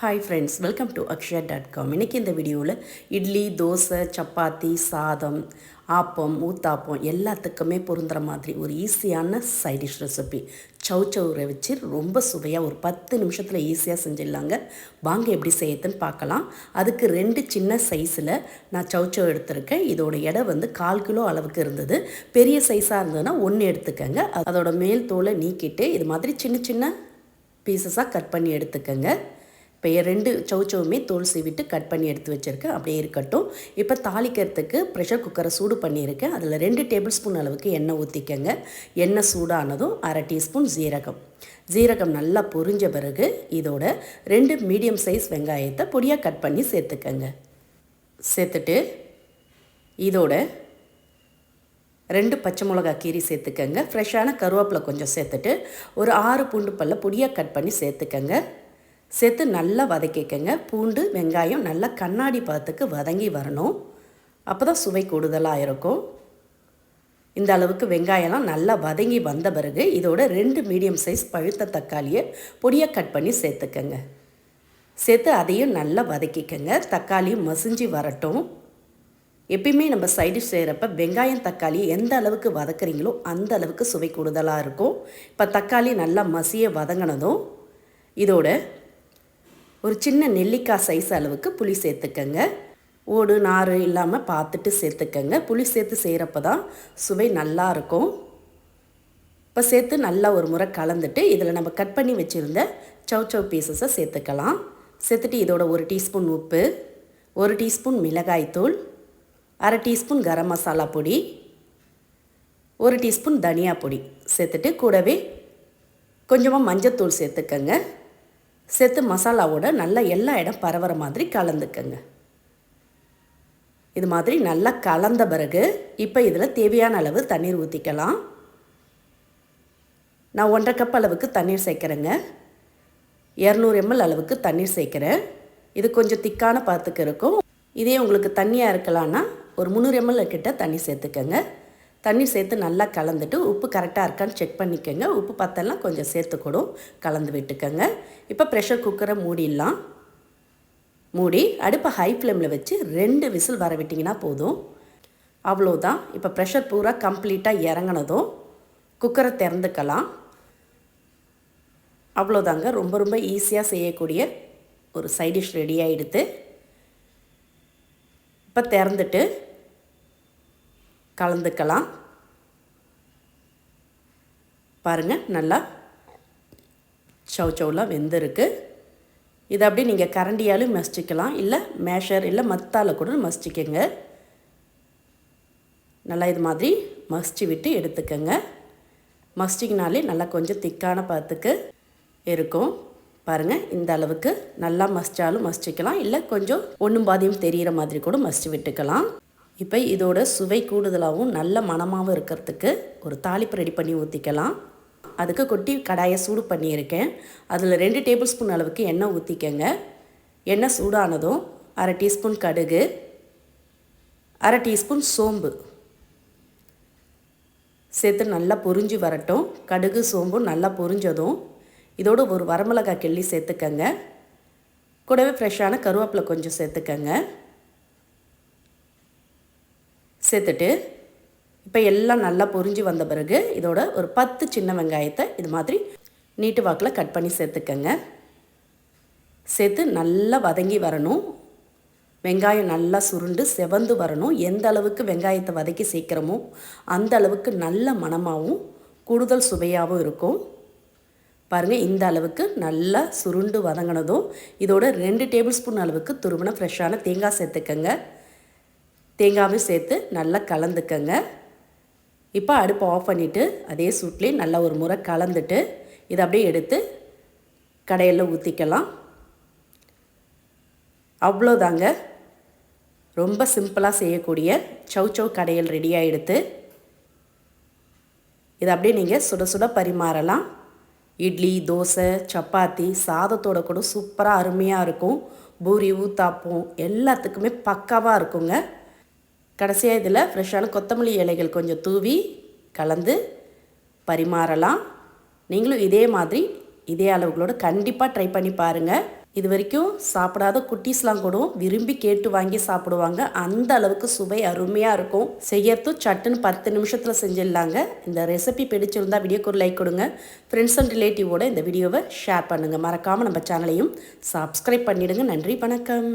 Hi friends welcome to Akshaya dot com இன்றைக்கி இந்த வீடியோவில் இட்லி தோசை சப்பாத்தி சாதம் ஆப்பம் ஊத்தாப்பம் எல்லாத்துக்குமே பொருந்துகிற மாதிரி ஒரு ஈஸியான சைடிஷ் ரெசிபி சவு சவுரை வச்சு ரொம்ப சுவையாக ஒரு பத்து நிமிஷத்தில் ஈஸியாக செஞ்சிடலாங்க. வாங்க எப்படி செய்யறதுன்னு பார்க்கலாம். அதுக்கு ரெண்டு சின்ன சைஸில் நான் சவு சவு எடுத்திருக்கேன். இதோட எடை வந்து கால் கிலோ அளவுக்கு இருந்தது. பெரிய சைஸாக இருந்ததுன்னா ஒன்று எடுத்துக்கங்க. அதோட மேல் தோலை நீக்கிட்டு இது மாதிரி சின்ன சின்ன பீசஸாக கட் பண்ணி எடுத்துக்கங்க. இப்போ ரெண்டு சவுச்சவுமே தோல் சீவிட்டு கட் பண்ணி எடுத்து வச்சுருக்கேன். அப்படியே இருக்கட்டும். இப்போ தாளிக்கிறதுக்கு ப்ரெஷர் குக்கரை சூடு பண்ணியிருக்கேன். அதில் ரெண்டு டேபிள் ஸ்பூன் அளவுக்கு எண்ணெய் ஊற்றிக்கங்க எண்ணெய் சூடானதும் அரை டீஸ்பூன் ஜீரகம் ஜீரகம் நல்லா பொரிஞ்ச பிறகு இதோட ரெண்டு மீடியம் சைஸ் வெங்காயத்தை பொடியாக கட் பண்ணி சேர்த்துக்கங்க. சேர்த்துட்டு இதோட ரெண்டு பச்சை மிளகா கீரி சேர்த்துக்கங்க. ஃப்ரெஷ்ஷான கருவேப்பிலை கொஞ்சம் சேர்த்துட்டு ஒரு ஆறு பூண்டு பல்ல பொடியாக கட் பண்ணி சேர்த்துக்கங்க. சேர்த்து நல்லா வதக்கிக்கங்க. பூண்டு வெங்காயம் நல்லா கண்ணாடி பதத்துக்கு வதங்கி வரணும். அப்போ தான் சுவை கூடுதலாக இருக்கும். இந்த அளவுக்கு வெங்காயம்லாம் நல்லா வதங்கி வந்த பிறகு இதோட ரெண்டு மீடியம் சைஸ் பழுத்த தக்காளியை பொடியாக கட் பண்ணி சேர்த்துக்கங்க. சேர்த்து அதையும் நல்லா வதக்கிக்கங்க. தக்காளியும் மசிஞ்சு வரட்டும். எப்பயுமே நம்ம சைடு செய்கிறப்ப வெங்காயம் தக்காளி எந்த அளவுக்கு வதக்குறீங்களோ அந்த அளவுக்கு சுவை கூடுதலாக இருக்கும். இப்போ தக்காளி நல்லா மசிய வதங்கினதும் இதோட ஒரு சின்ன நெல்லிக்காய் சைஸ் அளவுக்கு புளி சேர்த்துக்கங்க. ஓடு நார் இல்லாமல் பார்த்துட்டு சேர்த்துக்கங்க. புளி சேர்த்து செய்கிறப்ப தான் சுவை நல்லா இருக்கும். இப்போ சேர்த்து நல்லா ஒரு முறை கலந்துட்டு இதில் நம்ம கட் பண்ணி வச்சுருந்த சவ் சவ் பீசஸை சேர்த்துக்கலாம். சேர்த்துட்டு இதோட ஒரு டீஸ்பூன் உப்பு ஒரு டீஸ்பூன் மிளகாய்த்தூள் அரை டீஸ்பூன் கரம் மசாலா பொடி ஒரு டீஸ்பூன் தனியா பொடி சேர்த்துட்டு கூடவே கொஞ்சமாக மஞ்சத்தூள் சேர்த்துக்கங்க. சேர்த்து மசாலாவோட நல்லா எல்லா இடம் பரவுற மாதிரி கலந்துக்கங்க. இது மாதிரி நல்லா கலந்த பிறகு இப்போ இதில் தேவையான அளவு தண்ணீர் ஊற்றிக்கலாம் நான் ஒன்றரை கப் அளவுக்கு தண்ணீர் சேர்க்குறேங்க. இரநூறு எம்எல் அளவுக்கு தண்ணீர் சேர்க்குறேன். இது கொஞ்சம் திக்கான பாத்துக்கு இருக்கும். இதே உங்களுக்கு தண்ணியாக இருக்கலான்னா ஒரு முந்நூறு எம்எல் கிட்ட தண்ணி சேர்த்துக்கங்க. தண்ணி சேர்த்து நல்லா கலந்துட்டு உப்பு கரெக்டாக இருக்கான்னு செக் பண்ணிக்கோங்க. உப்பு பத்தெல்லாம் கொஞ்சம் சேர்த்துக்கூடும் கலந்து விட்டுக்கோங்க. இப்போ ப்ரெஷர் குக்கரை மூடிடலாம். மூடி அடுப்பை ஹை ஃப்ளேமில் வச்சு ரெண்டு விசில் வர விட்டிங்கன்னா போதும். அவ்வளோதான். இப்போ ப்ரெஷர் பூரா கம்ப்ளீட்டாக இறங்கினதும் குக்கரை திறந்துக்கலாம். அவ்வளோதாங்க. ரொம்ப ரொம்ப ஈஸியாக செய்யக்கூடிய ஒரு சைடிஷ் ரெடி ஆகிடுது இப்போ திறந்துட்டு கலந்துக்கலாம். பாருங்கள் நல்லா சவு சவுலாம் வெந்திருக்கு. இதை அப்படியே நீங்கள் கரண்டியாலும் மசிச்சிக்கலாம். இல்லை மேஷர் இல்லை மத்தால் கூட மசிச்சிக்கோங்க. நல்லா இது மாதிரி மசிச்சு விட்டு எடுத்துக்கோங்க. மசிச்சிங்கனாலே நல்லா கொஞ்சம் திக்கான பதத்துக்கு இருக்கும். பாருங்கள் இந்த அளவுக்கு நல்லா மசிச்சாலும் மசிச்சிக்கலாம். இல்லை கொஞ்சம் ஒன்றும் பாதியும் தெரிகிற மாதிரி கூட மசிச்சு விட்டுக்கலாம். இப்போ இதோட சுவை கூடுதலாகவும் நல்ல மணமாகவும் இருக்கிறதுக்கு ஒரு தாளிப்பு ரெடி பண்ணி ஊற்றிக்கலாம் அதுக்கு கொட்டி கடாயை சூடு பண்ணியிருக்கேன். அதில் ரெண்டு டேபிள் ஸ்பூன் அளவுக்கு எண்ணெய் ஊற்றிக்கங்க எண்ணெய் சூடானதும் அரை டீஸ்பூன் கடுகு அரை டீஸ்பூன் சோம்பு. சேர்த்து நல்லா பொரிஞ்சு வரட்டும். கடுகு சோம்பும் நல்லா பொரிஞ்சதும் இதோடு ஒரு வரமிளகாய் கிள்ளி சேர்த்துக்கங்க. கூடவே ஃப்ரெஷ்ஷான கருவேப்பிலை கொஞ்சம் சேர்த்துக்கங்க. சேர்த்துட்டு இப்போ எல்லாம் நல்லா பொரிஞ்சு வந்த பிறகு இதோட ஒரு பத்து சின்ன வெங்காயத்தை இது மாதிரி நீட்டு வாக்கில் கட் பண்ணி சேர்த்துக்கங்க. சேர்த்து நல்லா வதங்கி வரணும். வெங்காயம் நல்லா சுருண்டு செவந்து வரணும். எந்த அளவுக்கு வெங்காயத்தை வதக்கி சீக்கிரமோ அந்த அளவுக்கு நல்ல மணமாகவும் கூடுதல் சுவையாகவும் இருக்கும். பாருங்கள் இந்த அளவுக்கு நல்லா சுருண்டு வதங்கினதும் இதோட ரெண்டு டேபிள் ஸ்பூன் அளவுக்கு துருவின ஃப்ரெஷ்ஷான தேங்காய் சேர்த்துக்கங்க. தேங்காயும் சேர்த்து நல்லா கலந்துக்கங்க. இப்போ அடுப்பை ஆஃப் பண்ணிவிட்டு அதே சூட்லேயே நல்லா ஒரு முறை கலந்துட்டு இதை அப்படியே எடுத்து கடையில் ஊற்றிக்கலாம் அவ்வளோதாங்க. ரொம்ப சிம்பிளாக செய்யக்கூடிய சவ் சவ் கடையில் ரெடியாக எடுத்து இதை அப்படியே நீங்கள் சுட சுட பரிமாறலாம். இட்லி தோசை சப்பாத்தி சாதத்தோட கூட சூப்பராக அருமையாக இருக்கும். பூரி ஊத்தாப்பம் எல்லாத்துக்குமே பக்காவாக இருக்குங்க. கடைசியாக இதில் ஃப்ரெஷ்ஷான கொத்தமல்லி இலைகள் கொஞ்சம் தூவி கலந்து பரிமாறலாம். நீங்களும் இதே மாதிரி இதே அளவுகளோடு கண்டிப்பாக ட்ரை பண்ணி பாருங்கள் இது வரைக்கும் சாப்பிடாத குட்டீஸ்லாம் கூட விரும்பி கேட்டு வாங்கி சாப்பிடுவாங்க. அந்த அளவுக்கு சுவை அருமையாக இருக்கும். செய்யறதும் சட்டுன்னு பத்து நிமிஷத்தில் செஞ்சிடலாங்க. இந்த ரெசிபி பிடிச்சிருந்தா வீடியோக்கு ஒரு லைக் கொடுங்க. ஃப்ரெண்ட்ஸ் அண்ட் ரிலேட்டிவோட இந்த வீடியோவை ஷேர் பண்ணுங்கள் மறக்காமல் நம்ம சேனலையும் சப்ஸ்கிரைப் பண்ணிவிடுங்க நன்றி வணக்கம்.